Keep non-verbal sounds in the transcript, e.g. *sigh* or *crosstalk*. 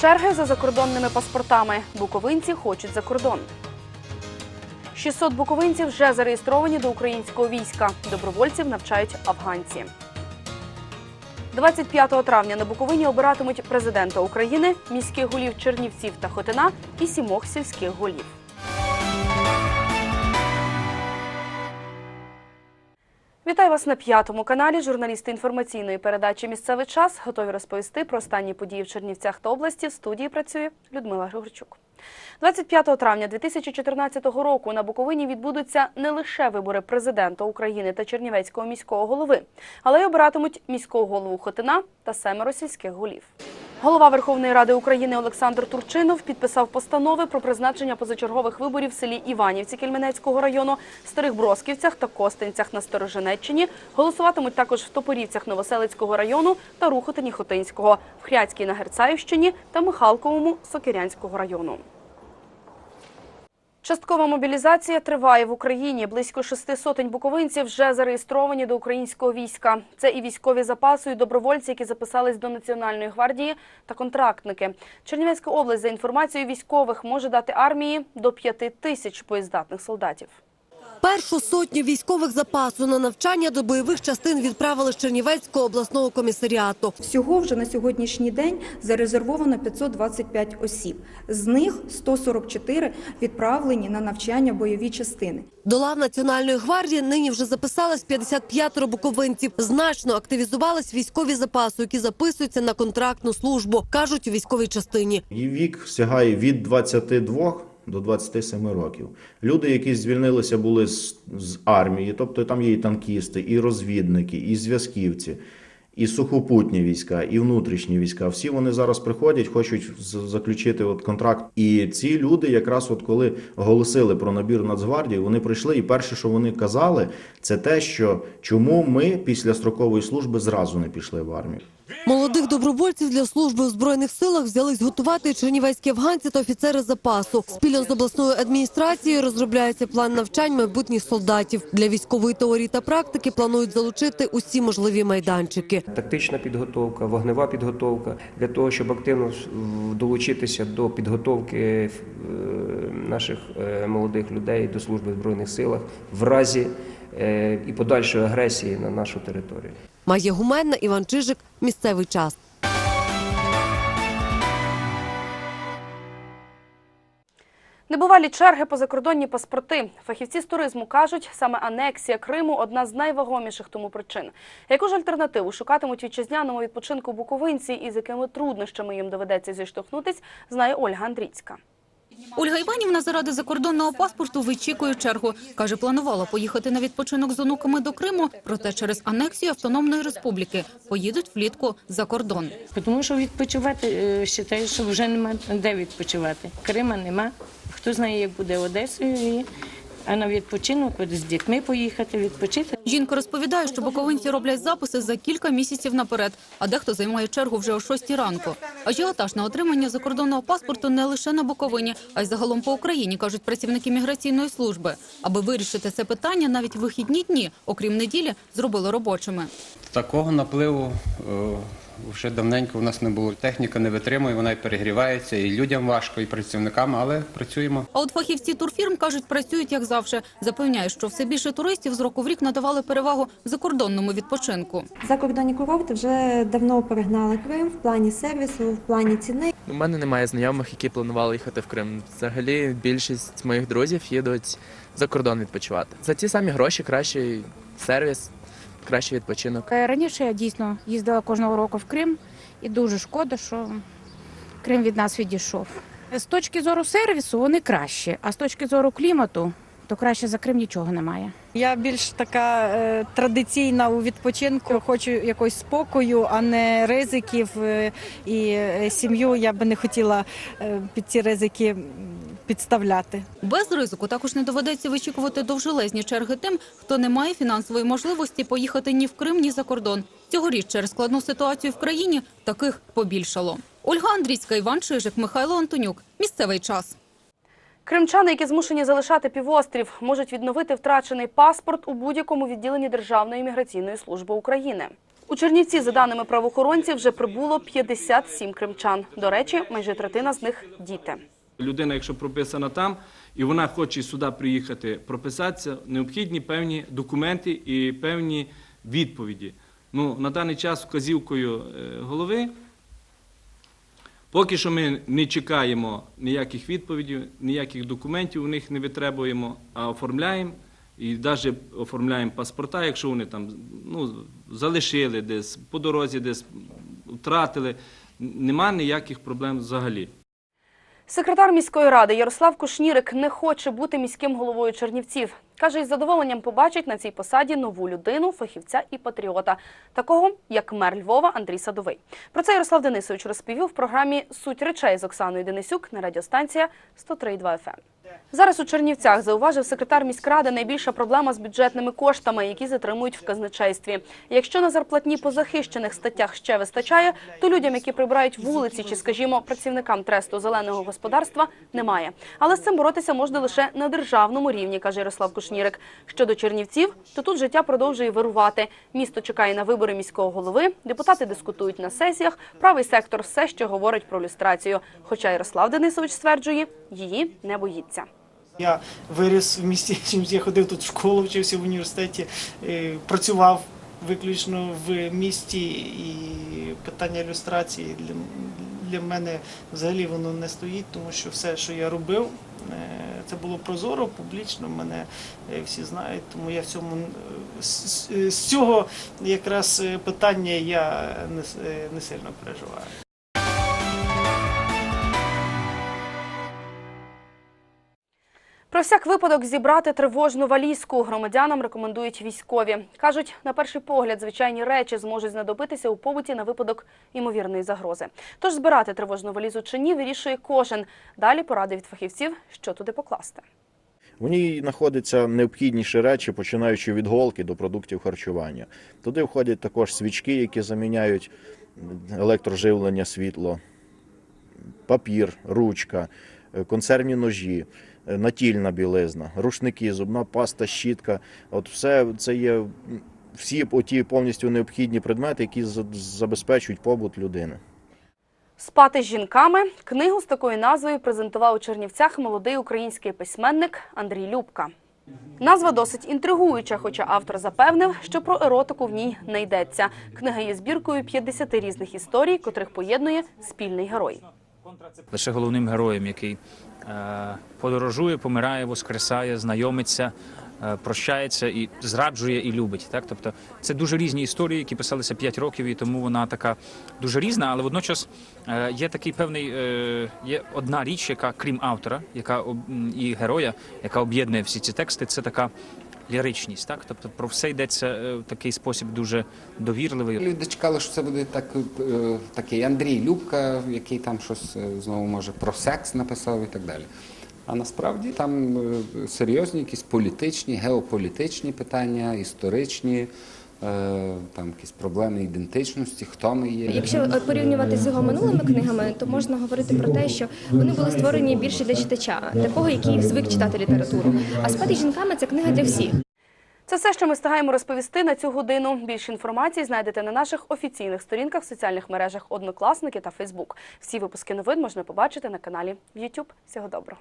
Черги за закордонними паспортами. Буковинці хочуть за кордон. 600 буковинців вже зареєстровані до українського війська. Добровольців навчають афганці. 25 травня на Буковині обиратимуть президента України, міських голів Чернівців та Хотина і сімох сільських голів. Вітаю вас на п'ятому каналі. Журналісти інформаційної передачі Місцевий час готові розповісти про останні події в Чернівцях та області. В студії працює Людмила Григорчук. 25 травня 2014 року на Буковині відбудуться не лише вибори президента України та Чернівецького міського голови, але й обиратимуть міського голову Хотина та семеро сільських голів. Голова Верховної Ради України Олександр Турчинов підписав постанови про призначення позачергових виборів в селі Іванівці Кельменецького району, Старих Бросківцях та Костинцях на Старожинеччині. Голосуватимуть також в Топорівцях Новоселицького району та Рухотині Хотинського, в Хряцькій на Герцаївщині та Михалковому Сокирянського району. Часткова мобілізація триває в Україні. Близько шести сотень буковинців вже зареєстровані до українського війська. Це і військові запаси, і добровольці, які записались до Національної гвардії та контрактники. Чернівецька область, за інформацією військових, може дати армії до п'яти тисяч боєздатних солдатів. Першу сотню військових запасу на навчання до бойових частин відправили з Чернівецького обласного комісаріату. Всього вже на сьогоднішній день зарезервовано 525 осіб. З них 144 відправлені на навчання бойові частини. До лав Національної гвардії нині вже записалось 55 буковинців. Значно активізувались військові запаси, які записуються на контрактну службу, кажуть у військовій частині. Її вік сягає від 22 до 27 років. Люди, які звільнилися, були з, з армії, тобто там є і танкісти, і розвідники, і зв'язківці, і сухопутні війська, і внутрішні війська. Всі вони зараз приходять, хочуть заключити от контракт. І ці люди, якраз от коли оголосили про набір Нацгвардії, вони прийшли, і перше, що вони казали, це те, що чому ми після строкової служби зразу не пішли в армію. Молодих добровольців для служби у збройних силах взялись готувати чернівецькі афганці та офіцери запасу. Спільно з обласною адміністрацією розробляється план навчань майбутніх солдатів. Для військової теорії та практики планують залучити усі можливі майданчики. Тактична підготовка, вогнева підготовка для того, щоб активно долучитися до підготовки е, наших е, молодих людей до служби в збройних силах в разі і подальшої агресії на нашу територію. Майя Гуменна, Іван Чижик. Місцевий час. Небувалі черги по закордонні паспорти. Фахівці з туризму кажуть, саме анексія Криму одна з найвагоміших тому причин. Яку ж альтернативу шукатимуть вітчизняному відпочинку буковинці і з якими труднощами їм доведеться зіштовхнутись, знає Ольга Андрійська. Ольга Іванівна заради закордонного паспорту вичікує чергу. Каже, планувала поїхати на відпочинок з онуками до Криму, проте через анексію автономної республіки поїдуть влітку за кордон. Тому що відпочивати е, вважаю, що вже немає де відпочивати. Крима нема. Хто знає, як буде Одесою, і- а на відпочинок з дітьми поїхати, відпочити. Жінка розповідає, що буковинці роблять записи за кілька місяців наперед, а дехто займає чергу вже о 6 ранку. Ажіотаж на отримання закордонного паспорту не лише на Буковині, а й загалом по Україні, кажуть працівники міграційної служби. Аби вирішити це питання, навіть вихідні дні, окрім неділі, зробили робочими. Такого напливу е, вже давненько у нас не було. Техніка не витримує, вона і перегрівається, і людям важко, і працівникам, але працюємо. А от фахівці турфірм кажуть, працюють як завжди. Запевняють, що все більше туристів з року в рік надавали перевагу закордонному відпочинку. Закордонні курорти вже давно перегнали Крим в плані сервісу, в плані ціни. У мене немає знайомих, які планували їхати в Крим. Взагалі, більшість моїх друзів їдуть за кордон відпочивати. За ті самі гроші кращий сервіс, кращий відпочинок. Е, Раніше я дійсно їздила кожного року в Крим, і дуже шкода, що Крим від нас відійшов. З точки зору сервісу вони кращі, а з точки зору клімату, то краще за Крим нічого немає. Я більш така е, традиційна у відпочинку. Хочу якогось спокою, а не ризиків. е, і е, сім'ю я би не хотіла е, під ці ризики підставляти. Без ризику також не доведеться вичікувати довжелезні черги тим, хто не має фінансової можливості поїхати ні в Крим, ні за кордон. Цьогоріч через складну ситуацію в країні таких побільшало. Ольга Андрійська, Іван Чижик, Михайло Антонюк. Місцевий час. Кримчани, які змушені залишати півострів, можуть відновити втрачений паспорт у будь-якому відділенні Державної міграційної служби України. У Чернівці, за даними правоохоронців, вже прибуло 57 кримчан. До речі, майже третина з них – діти. Людина, якщо прописана там, і вона хоче сюди приїхати прописатися, необхідні певні документи і певні відповіді. Ну, на даний час вказівкою е, голови. Поки що ми не чекаємо ніяких відповідей, ніяких документів у них не витребуємо, а оформляємо. І навіть оформляємо паспорта, якщо вони там ну, залишили десь, по дорозі десь втратили. Нема ніяких проблем взагалі. Секретар міської ради Ярослав Кушнірик не хоче бути міським головою Чернівців. Каже, із задоволенням побачить на цій посаді нову людину, фахівця і патріота, такого як мер Львова Андрій Садовий. Про це Ярослав Денисович розповів в програмі Суть речей з Оксаною Денисюк на радіостанція 103.2 FM. Зараз у Чернівцях зауважив секретар міськради найбільша проблема з бюджетними коштами, які затримують в казначействі. Якщо на зарплатні по захищених статтях ще вистачає, то людям, які прибирають вулиці чи, скажімо, працівникам тресту зеленого господарства, немає. Але з цим боротися можна лише на державному рівні, каже Ярослав Кушнірик. Щодо Чернівців, то тут життя продовжує вирувати. Місто чекає на вибори міського голови, депутати дискутують на сесіях. Правий сектор все ще говорить про люстрацію. Хоча Ярослав Денисович стверджує, її не боїться. Я виріс в місті, *laughs* я ходив тут в школу, вчився в університеті, е, працював виключно в місті, і питання ілюстрації для, для мене взагалі воно не стоїть, тому що все, що я робив, е, це було прозоро, публічно, мене е, всі знають, тому я в цьому з, цього якраз питання я не, не сильно переживаю. Про всяк випадок зібрати тривожну валізку громадянам рекомендують військові. Кажуть, на перший погляд звичайні речі зможуть знадобитися у побуті на випадок імовірної загрози. Тож збирати тривожну валізу чи ні, вирішує кожен. Далі поради від фахівців, що туди покласти. В ній знаходяться необхідніші речі, починаючи від голки до продуктів харчування. Туди входять також свічки, які заміняють електроживлення, світло, папір, ручка, консервні ножі, натільна білизна, рушники, зубна паста, щітка. От все це є всі оті повністю необхідні предмети, які забезпечують побут людини. Спати з жінками книгу з такою назвою презентував у Чернівцях молодий український письменник Андрій Любка. Назва досить інтригуюча, хоча автор запевнив, що про еротику в ній не йдеться. Книга є збіркою 50 різних історій, котрих поєднує спільний герой. лише головним героєм, який е, подорожує, помирає, воскресає, знайомиться, е, прощається і зраджує і любить. Так? Тобто це дуже різні історії, які писалися 5 років, і тому вона така дуже різна, але водночас е, є такий певний, е, є одна річ, яка крім автора, яка і героя, яка об'єднує всі ці тексти, це така. Ліричність, так тобто про все йдеться е, в такий спосіб дуже довірливий. Люди чекали, що це буде так, е, такий Андрій Любка, який там щось е, знову може про секс написав і так далі. А насправді там серйозні якісь політичні, геополітичні питання, історичні, там якісь проблеми ідентичності, хто ми є. Якщо е, порівнювати з його минулими книгами, то можна говорити про те, що вони були створені більше для читача, такого, який звик читати літературу. А спати з жінками це книга для всіх. Це все, що ми встигаємо розповісти на цю годину. Більше інформації знайдете на наших офіційних сторінках в соціальних мережах Однокласники та Фейсбук. Всі випуски новин можна побачити на каналі в YouTube. Всього доброго.